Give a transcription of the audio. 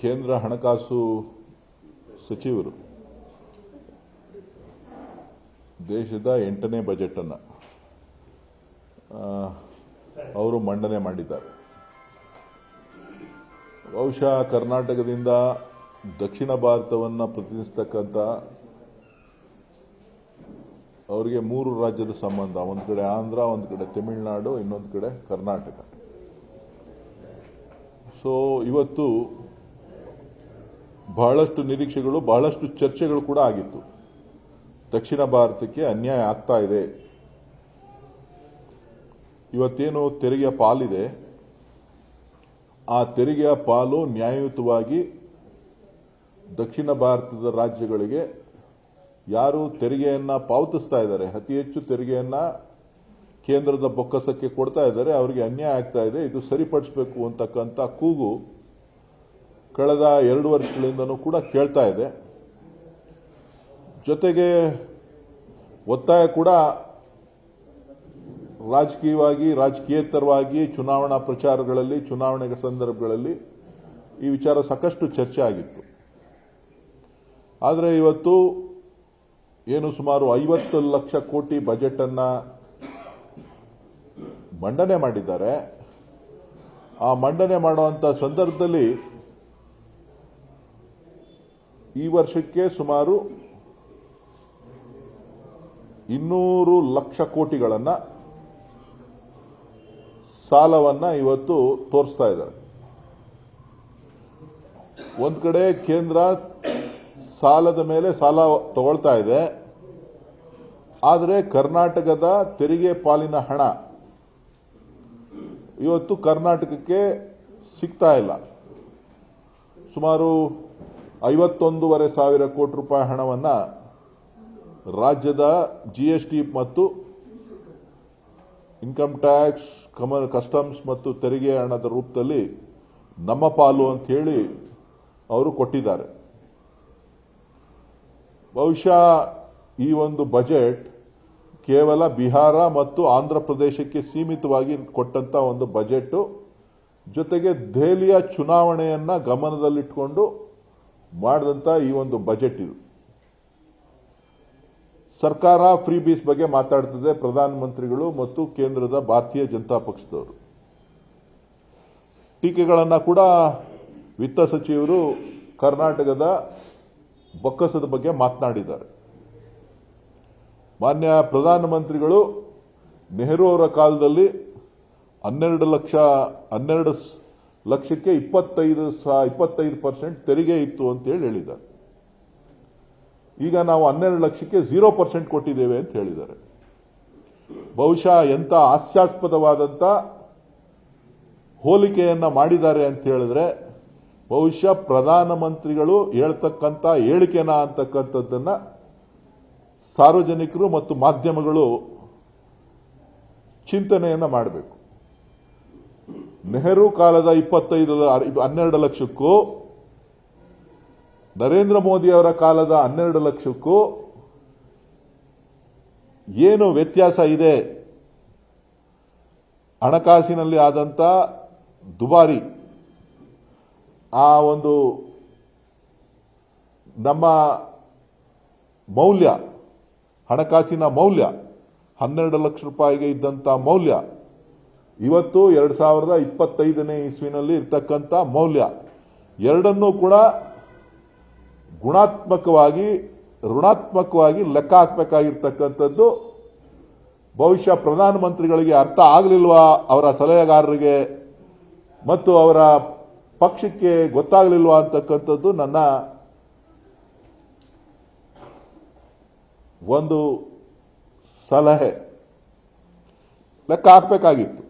ಕೇಂದ್ರ ಹಣಕಾಸು ಸಚಿವರು ದೇಶದ ಎಂಟನೇ ಬಜೆಟನ್ನು ಅವರು ಮಂಡನೆ ಮಾಡಿದ್ದಾರೆ. ಬಹುಶಃ ಕರ್ನಾಟಕದಿಂದ ದಕ್ಷಿಣ ಭಾರತವನ್ನು ಪ್ರತಿನಿಧಿಸ್ತಕ್ಕಂಥ ಅವರಿಗೆ ಮೂರು ರಾಜ್ಯದ ಸಂಬಂಧ, ಒಂದು ಕಡೆ ಆಂಧ್ರ, ಒಂದು ಕಡೆ ತಮಿಳುನಾಡು, ಇನ್ನೊಂದು ಕಡೆ ಕರ್ನಾಟಕ. ಸೊ ಇವತ್ತು ಬಹಳಷ್ಟು ನಿರೀಕ್ಷೆಗಳು, ಬಹಳಷ್ಟು ಚರ್ಚೆಗಳು ಕೂಡ ಆಗಿತ್ತು. ದಕ್ಷಿಣ ಭಾರತಕ್ಕೆ ಅನ್ಯಾಯ ಆಗ್ತಾ ಇದೆ. ಇವತ್ತೇನು ತೆರಿಗೆಯ ಪಾಲಿದೆ. ಆ ತೆರಿಗೆಯ ಪಾಲು ನ್ಯಾಯಯುತವಾಗಿ ದಕ್ಷಿಣ ಭಾರತದ ರಾಜ್ಯಗಳಿಗೆ ಯಾರು ತೆರಿಗೆಯನ್ನ ಪಾವತಿಸ್ತಾ ಇದ್ದಾರೆ, ಅತಿ ಹೆಚ್ಚು ತೆರಿಗೆಯನ್ನ ಕೇಂದ್ರದ ಬೊಕ್ಕಸಕ್ಕೆ ಕೊಡ್ತಾ ಇದ್ದಾರೆ, ಅವರಿಗೆ ಅನ್ಯಾಯ ಆಗ್ತಾ ಇದೆ, ಇದು ಸರಿಪಡಿಸಬೇಕು ಅಂತಕ್ಕಂಥ ಕೂಗು ಕಳೆದ ಎರಡು ವರ್ಷಗಳಿಂದನೂ ಕೂಡ ಕೇಳ್ತಾ ಇದೆ. ಜೊತೆಗೆ ಒತ್ತಾಯ ಕೂಡ ರಾಜಕೀಯವಾಗಿ, ರಾಜಕೀಯೇತರವಾಗಿ, ಚುನಾವಣಾ ಪ್ರಚಾರಗಳಲ್ಲಿ, ಚುನಾವಣೆ ಸಂದರ್ಭಗಳಲ್ಲಿ ಈ ವಿಚಾರ ಸಾಕಷ್ಟು ಚರ್ಚೆ ಆಗಿತ್ತು. ಆದರೆ ಇವತ್ತು ಏನು ಸುಮಾರು ಐವತ್ತು ಲಕ್ಷ ಕೋಟಿ ಬಜೆಟ್ ಅನ್ನ ಮಂಡನೆ ಮಾಡಿದ್ದಾರೆ. ಆ ಮಂಡನೆ ಮಾಡುವಂಥ ಸಂದರ್ಭದಲ್ಲಿ ಈ ವರ್ಷಕ್ಕೆ ಸುಮಾರು ಇನ್ನೂರು ಲಕ್ಷ ಕೋಟಿಗಳನ್ನ ಸಾಲವನ್ನ ಇವತ್ತು ತೋರಿಸ್ತಾ ಇದ್ದಾರೆ. ಒಂದು ಕಡೆ ಕೇಂದ್ರ ಸಾಲದ ಮೇಲೆ ಸಾಲ ತಗೊಳ್ತಾ ಇದೆ. ಆದರೆ ಕರ್ನಾಟಕದ ತೆರಿಗೆ ಪಾಲಿನ ಹಣ ಇವತ್ತು ಕರ್ನಾಟಕಕ್ಕೆ ಸಿಗ್ತಾ ಇಲ್ಲ. ಸುಮಾರು ಐವತ್ತೊಂದೂವರೆ ಸಾವಿರ ಕೋಟಿ ರೂಪಾಯಿ ಹಣವನ್ನ ರಾಜ್ಯದ ಜಿಎಸ್ಟಿ ಮತ್ತು ಇನ್ಕಮ್ ಟ್ಯಾಕ್ಸ್ ಕಮ ಕಸ್ಟಮ್ಸ್ ಮತ್ತು ತೆರಿಗೆ ಹಣದ ರೂಪದಲ್ಲಿ ನಮ್ಮ ಪಾಲು ಅಂತ ಹೇಳಿ ಅವರು ಕೊಟ್ಟಿದ್ದಾರೆ. ಬಹುಶಃ ಈ ಒಂದು ಬಜೆಟ್ ಕೇವಲ ಬಿಹಾರ ಮತ್ತು ಆಂಧ್ರ ಪ್ರದೇಶಕ್ಕೆ ಸೀಮಿತವಾಗಿ ಕೊಟ್ಟಂತ ಒಂದು ಬಜೆಟ್ ಜೊತೆಗೆ ದೆಹಲಿಯ ಚುನಾವಣೆಯನ್ನು ಗಮನದಲ್ಲಿಟ್ಟುಕೊಂಡು ಮಾಡಿದಂತ ಈ ಒಂದು ಬಜೆಟ್ ಇದು. ಸರ್ಕಾರ ಫ್ರೀ ಬೀಸ್ ಬಗ್ಗೆ ಮಾತಾಡ್ತದೆ ಪ್ರಧಾನಮಂತ್ರಿಗಳು ಮತ್ತು ಕೇಂದ್ರದ ಭಾರತೀಯ ಜನತಾ ಪಕ್ಷದವರು. ಟೀಕೆಗಳನ್ನು ಕೂಡ ವಿತ್ತ ಸಚಿವರು ಕರ್ನಾಟಕದ ಬೊಕ್ಕಸದ ಬಗ್ಗೆ ಮಾತನಾಡಿದ್ದಾರೆ. ಮಾನ್ಯ ಪ್ರಧಾನಮಂತ್ರಿಗಳು, ನೆಹರು ಅವರ ಕಾಲದಲ್ಲಿ ಹನ್ನೆರಡು ಲಕ್ಷ, ಹನ್ನೆರಡು ಲಕ್ಷಕ್ಕೆ ಇಪ್ಪತ್ತೈದು ಇಪ್ಪತ್ತೈದು ಪರ್ಸೆಂಟ್ ತೆರಿಗೆ ಇತ್ತು ಅಂತ ಹೇಳಿ ಹೇಳಿದ್ದಾರೆ. ಈಗ ನಾವು ಹನ್ನೆರಡು ಲಕ್ಷಕ್ಕೆ ಝೀರೋ ಪರ್ಸೆಂಟ್ ಕೊಟ್ಟಿದ್ದೇವೆ ಅಂತ ಹೇಳಿದ್ದಾರೆ. ಬಹುಶಃ ಎಂತ ಹಾಸ್ಯಾಸ್ಪದವಾದಂತ ಹೋಲಿಕೆಯನ್ನ ಮಾಡಿದ್ದಾರೆ ಅಂತ ಹೇಳಿದ್ರೆ, ಬಹುಶಃ ಪ್ರಧಾನಮಂತ್ರಿಗಳು ಹೇಳ್ತಕ್ಕಂಥ ಹೇಳಿಕೆನ ಅಂತಕ್ಕಂಥದ್ದನ್ನ ಸಾರ್ವಜನಿಕರು ಮತ್ತು ಮಾಧ್ಯಮಗಳು ಚಿಂತನೆಯನ್ನ ಮಾಡಬೇಕು. ನೆಹರು ಕಾಲದ ಇಪ್ಪತ್ತೈದು ಹನ್ನೆರಡು ಲಕ್ಷಕ್ಕೂ, ನರೇಂದ್ರ ಮೋದಿ ಅವರ ಕಾಲದ ಹನ್ನೆರಡು ಲಕ್ಷಕ್ಕೂ ಏನು ವ್ಯತ್ಯಾಸ ಇದೆ? ಹಣಕಾಸಿನಲ್ಲಿ ಆದಂತ ದುಬಾರಿ. ಆ ಒಂದು ನಮ್ಮ ಮೌಲ್ಯ, ಹಣಕಾಸಿನ ಮೌಲ್ಯ, ಹನ್ನೆರಡು ಲಕ್ಷ ರೂಪಾಯಿಗೆ ಇದ್ದಂತ ಮೌಲ್ಯ ಇವತ್ತು ಎರಡು ಸಾವಿರದ ಇಪ್ಪತ್ತೈದನೇ ಇಸ್ವಿನಲ್ಲಿ ಇರ್ತಕ್ಕಂಥ ಮೌಲ್ಯ ಎರಡನ್ನೂ ಕೂಡ ಗುಣಾತ್ಮಕವಾಗಿ, ಋಣಾತ್ಮಕವಾಗಿ ಲೆಕ್ಕ ಹಾಕಬೇಕಾಗಿರ್ತಕ್ಕಂಥದ್ದು ಬಹುಶಃ ಪ್ರಧಾನಮಂತ್ರಿಗಳಿಗೆ ಅರ್ಥ ಆಗಲಿಲ್ವಾ ಅವರ ಸಲಹೆಗಾರರಿಗೆ ಮತ್ತು ಅವರ ಪಕ್ಷಕ್ಕೆ ಗೊತ್ತಾಗಲಿಲ್ವಾ ಅಂತಕ್ಕಂಥದ್ದು ನನ್ನ ಒಂದು ಸಲಹೆ. ಲೆಕ್ಕ ಹಾಕಬೇಕಾಗಿತ್ತು